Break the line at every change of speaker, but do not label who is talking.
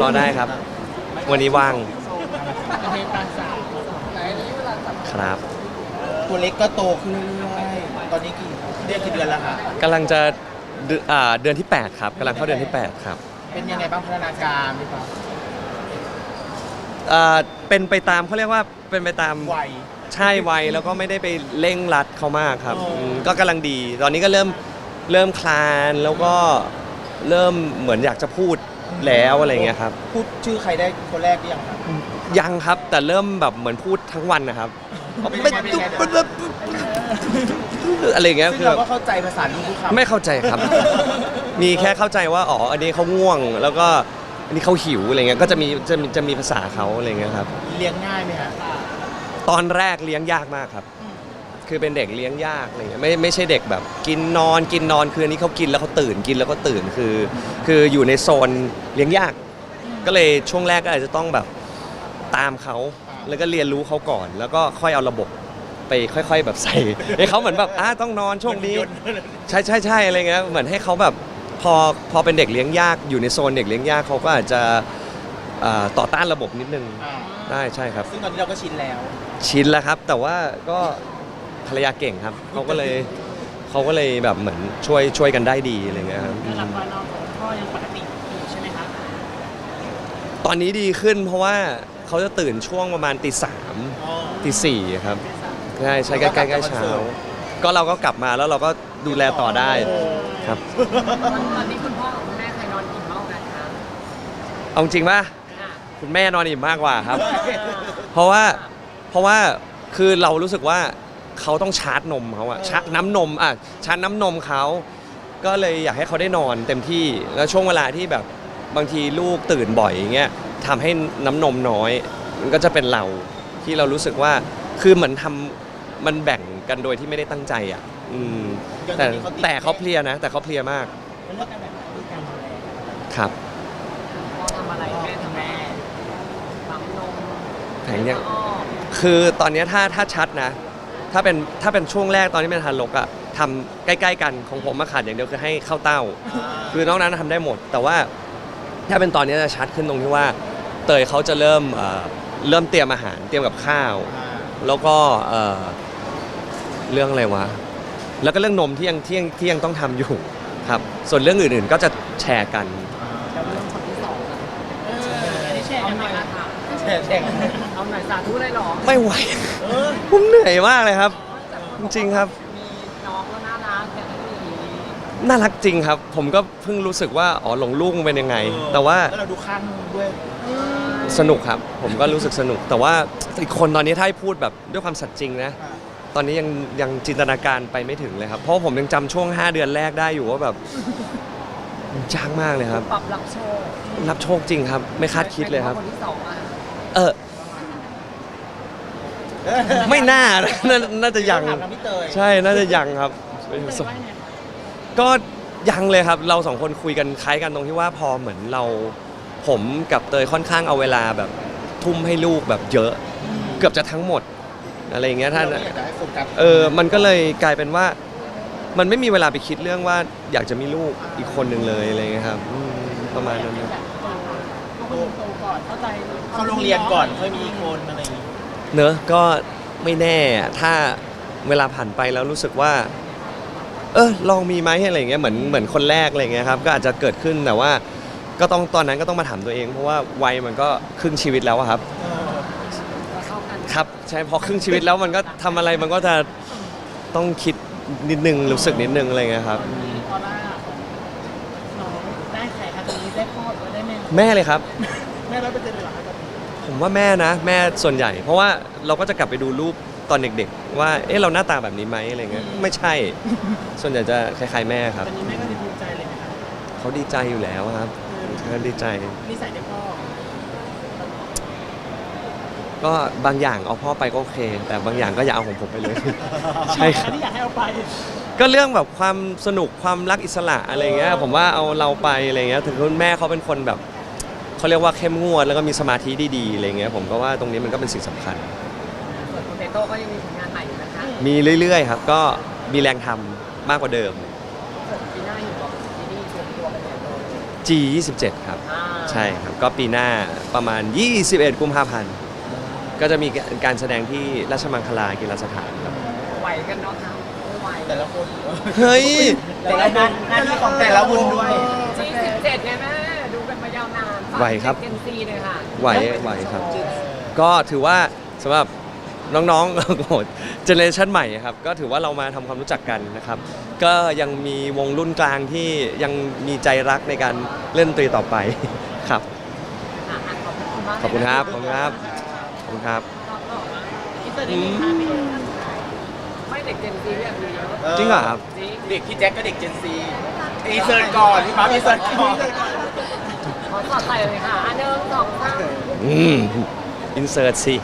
รอได้ครับ วันนี้ว่าง
ประเทศต่างสาว
ครับ
ตัวเล็กก็โตขึ้นเรื่อยๆตอนนี้กี่เดือนกี่เดือนแล้วคะ
กำลังจะเดือนอ่าเดือนที่ 8 ครับกำลังเข้าเดือนที่ 8 ครับ
เป็นยังไงบ้างพัฒนาการพี่ฟ้า
อ่าเป็นไปตามเขาเรียกว่าเป็นไปตาม
วัย
ใช่วัยแล้วก็ไม่ได้ไปเร่งรัดเขามากครับ
อ๋ออื
มก็กำลังดี ตอนนี้ก็เริ่มเริ่มคลานแล้วก็เริ่มเหมือนอยากจะพูด แล้วอะไรอย่างเงี้ยครับ
พูดชื่อใครได้คนแรกหรือยังครับ
ยังครับ แต่เริ่มแบบเหมือนพูดทั้งวันนะครับ
เป็นยังไงเป็นยังไง
อะไรอย่างเงี้ย
ซึ่ง
คือ
เราก็เข้าใจภาษานี้ทุกคำ
ไม่เข้าใจครับ มีแค่เข้าใจว่าอ๋ออันนี้เขาง่วง แล้วก็อันนี้เขาหิวอะไรเงี้ยก็จะมีจะมีจะมีภาษาเขาอะไรเงี้ยครับ
เลี้ยงง่ายไหมฮะ
ตอนแรกเลี้ยงยากมากครับ คือเป็นเด็กเลี้ยงยากอะไรเงี้ยไม่ไม่ใช่เด็กแบบ กินนอนกินนอนคืออันนี้เขากินแล้วเขาตื่นกินแล้วก็ตื่นคือ คืออยู่ในโซนเลี้ยงยาก ก็เลยช่วงแรกก็อาจจะต้องแบบตามเขาแล้วก็เรียนรู้เขาก่อน แล้วก็ค่อยเอาระบบไปค่อย ๆ แบบใส่ให้เขาเหมือนแบบอะต้องนอนช่วงนี้ ใช่ใช่ใช่อะไรเงี้ยเหมือนให้เขาแบบพอพอเป็นเด็กเลี้ยงยากอยู่ในโซนเด็กเลี้ยงยากเขาก็อาจจะอ่าต่อต้านระบบนิดนึง
อ่า
ได้ใช่ครับ
ซึ่งตอนนี้เราก็ชินแล้ว
ชินแล้วครับ แต่ว่าก็ ภรรยาเก่งครับเขาก็เลยเขาก็เลยแบบเหมือนช่วยช่วยกันได้ดีอะไรเงี้ยครับอื
หลับ
ม
ตอนนอนของพ่อยังปกติอยู่ใช่ไหมคะ
ตอนนี้ดีขึ้นเพราะว่าเขาจะตื่นช่วงประมาณตีสามตีสี่ครับใช่ใช่ใกล้ใกล้ใกล้เช้า ก็เราก็กลับมาแล้วเราก็ดูแลต่อได้ครับ
ตอนนี้คุณพ่อกับคุณแม่ใครนอนอิ่มมากกันคะ
เอาจริงป่ะ
ค่ะ
คุณแม่นอนอิ่มมากกว่าครับ เพราะว่าเพราะว่าคือเรารู้สึกว่า เขาต้องชาร์จนมเขาอะชาร์จน้ำนมอะชาร์จน้ำนมเขา ก็เลยอยากให้เขาได้นอนเต็มที่แล้วช่วงเวลาที่แบบบางทีลูกตื่นบ่อยอย่างเงี้ยทำให้น้ำนมน้อย มันก็จะเป็นเราที่เรารู้สึกว่าคือเหมือนทำมันแบ่งกันโดยที่ไม่ได้ตั้งใจอะอืมแต่แต่เขาเพลียนะ แต่เขาเพลียมาก
เป็นเรื่องการแบบคือการดูแล
ครับ
พ่อทำอะไรแม่ทำแม่ปั๊มนม
แผงยัง
อ้อม
คือตอนเนี้ยถ้าถ้าชัดนะ ถ้าเป็นถ้าเป็นช่วงแรกตอนที่เป็นทารกอะทำใกล้ๆกันของผมมาขาดอย่างเดียวคือให้เข้าเต้า คือนอกนั้นทำได้หมด แต่ว่าถ้าเป็นตอนนี้จะชัดขึ้นตรงที่ว่า เตยเขาจะเริ่มเอ่อเริ่มเตรียมอาหารเตรียมกับข้าว แล้วก็เอ่อเรื่องอะไรวะ แล้วก็เรื่องนมที่ยังที่ยังที่ยังต้องทำอยู่ครับ ส่วนเรื่องอื่นๆก็จะแชร์กัน
แล้วเรื่องคนที่สองอะเออได้แชร์กันไหมคะ ถาม
แช่แช่ง
เอาหน่อยสาธุเลยเหรอ
ไม่ไหวผมเหนื่อยมากเลยครับ จริงๆครับ
มีน้องก็น่ารักแต่ไม่มี
น่ารักจริงครับ ผมก็เพิ่งรู้สึกว่าอ๋อหลงลูกมันเป็นยังไง แต่ว่า
แล้วเราดูข้างด้วย
สนุกครับ ผมก็รู้สึกสนุก แต่ว่าอีกคนตอนนี้ถ้าให้พูดแบบด้วยความสัตย์จริงนะ ตอนนี้ยังยังจินตนาการไปไม่ถึงเลยครับ เพราะผมยังจำช่วง 5 เดือนแรกได้อยู่ว่าแบบมันยากมากเลยครับ
ปรับรับโชค
รับโชคจริงครับ ไม่คาดคิดเลยครับ
คนที่สองอะ
เออไม่น่านะน่าน่าจะยัง
ถามน้ำพี่เตย
ใช่ น่าจะยังครับ
เคยว่าไงคะ
ก็ยังเลยครับ เราสองคนคุยกันคล้ายกันตรงที่ว่าพอเหมือนเรา ผมกับเตยค่อนข้างเอาเวลาแบบทุ่มให้ลูกแบบเยอะ เกือบจะทั้งหมด อะไรอย่างเงี้ยท่าน
เราไม่อยากจะให้โฟกัส
เออ มันก็เลยกลายเป็นว่า มันไม่มีเวลาไปคิดเรื่องว่าอยากจะมีลูกอีกคนหนึ่งเลยอะไรเงี้ยครับอืมประมาณนั้นนะ
เอาคนโตก่อนเข้าใจ
เข้าโรงเรียนก่อนค่อยมีอีกคนอะไรอย่างงี้
เนอะก็ไม่แน่อะถ้าเวลาผ่านไปแล้วรู้สึกว่า เออลองมีไหมอะไรเงี้ยเหมือนเหมือนคนแรกอะไรเงี้ยครับก็อาจจะเกิดขึ้นแต่ว่า ก็ต้องตอนนั้นก็ต้องมาถามตัวเอง เพราะว่าวัยมันก็ครึ่งชีวิตแล้วอะครับ
เออ
เข้ากัน
ครับใช่พอครึ่งชีวิตแล้วมันก็ทำอะไรมันก็จะต้องคิดนิดนึงรู้สึกนิดนึงอะไรเงี้ยครับ
ตอนแรกน้องได้ใครคะตรงนี้ได้พ่อหรือว่าได้ แม่
แม่เลยครับ
แม่ร้อยเปอร์เซ็นต์เลยเหรอครับ
ผมว่าแม่นะ แม่ส่วนใหญ่ เพราะว่าเราก็จะกลับไปดูรูปตอนเด็กๆ ว่าเอ๊ะเราหน้าตาแบบนี้ไหมอะไรเงี้ยไม่ใช่ ส่วนใหญ่จะคล้ายๆแม่ครับ
ตอนนี้แม่ก็จะภูมิใจเลยไหมคะ
เขาดีใจอยู่แล้วครับเขาดีใจ
นิสัยเด็กพ่อ
ก็บางอย่างเอาพ่อไปก็โอเค แต่บางอย่างก็อย่าเอาของผมไปเลย ใช่ครับ
ที่อยากให้เอาไป
ก็เรื่องแบบความสนุกความรักอิสระอะไรเงี้ยผมว่าเอาเราไปอะไรเงี้ยถึงคุณแม่เขาเป็นคนแบบ เขาเรียกว่าเข้มงวดแล้วก็มีสมาธิดีๆอะไรเงี้ยผมก็ว่าตรงนี้มันก็เป็นสิ่งสำคัญ
ส่วนคุณเตโต้ก็ยังมีผลงานใหม่อยู่นะคะ
มีเรื่อยๆครับก็มีแรงทำมากกว่าเดิม
ส่วนปีหน้าอยู่กับซีรีส์รวมตัวกันใหญ่โต
G27 ครับ
อ่า
ใช่ครับ ก็ปีหน้าประมาณ 21 กุมภาพันธ์ก็จะมีการแสดงที่ราชมังคลากีฬาสถานครับ
ไหวกันเนาะครับไหว
แต่ละคน
เฮ้ย
แต่ละบุญหน้าที่ของแต่ละบุญด้วย
จีสิบเจ็ดไงแม่ดูกันมายาวนาน
ไหวครับ
เจนซีเลยค่ะ
ไหวไหวครับ ก็ถือว่าสำหรับน้องๆโอ้โหเจเนอเรชันใหม่ครับ ก็ถือว่าเรามาทำความรู้จักกันนะครับ ก็ยังมีวงรุ่นกลางที่ยังมีใจรักในการเล่นดนตรีต่อไปครับ
อะอะขอบคุณมาก
ขอบคุณครับ ขอบคุณครับ ขอบคุณครับ
อินเตอร์ได้ไหมคะพี่ไม่เด็กเจนซีเรียกมีเยอะ
จริงเหรอครับ
จริง
เด็กพี่แจ็คก็เด็กเจนซีอีเซิร์ตก่อนพี่ปั๊บอีเซิร์ตก่อน
ขอ สอดใส่เลยค่ะอันหนึ่งสองสาม
อืมอินเสิร์ตสิ